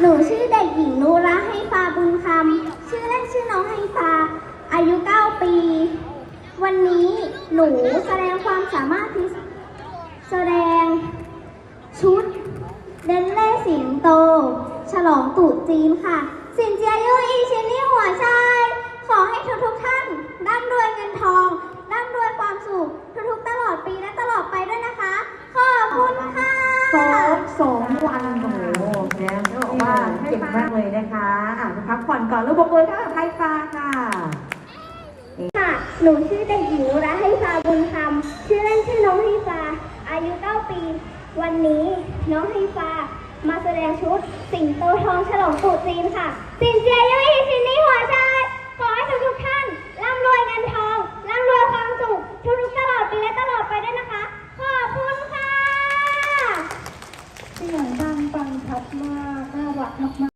หนูชื่อเด็กหญิงนูระให้ฟ้าบุญคำ ชื่อเล่นชื่อน้องให้ฟ้าอายุ 9 ปี วันนี้หนูแสดงความสามารถที่แสดงชุดเดนเล่สิงโต ฉลองตรุษจีนค่ะ สินเจียยุอีชินี่หัวชาย ขอให้ทุกทุกท่านร่ำรวยเงินทองร่ำรวยความสุขทุกๆตลอดปีและตลอดไปด้วยนะคะ ขอบคุณค่ะซ้อมสองวันโอ้โหแล้ว เก่งมากเลยนะคะอะพักผ่อนก่อนลูกบอกเลยค่ะไทยฟ้าค่ะค่ะ หนูชื่อเด็กหญิงนุระให้ฟ้าบุญคำชื่อเล่นชื่อน้องให้ฟ้า อายุ 9 ปี วันนี้น้องให้ฟ้า มาแสดงชุด สิงโตทองฉลองตรุษจีนค่ะ สินเจียยุอีสินนี่หัวใจขอให้ทุกทุกท่านร่ำรวยเงินทองร่ำรวยความสุขทุกๆตลอดปีและตลอดไปด้วยนะคะ ขอบคุณค่ะเสียงดังฟังชัดมาก น่ารักม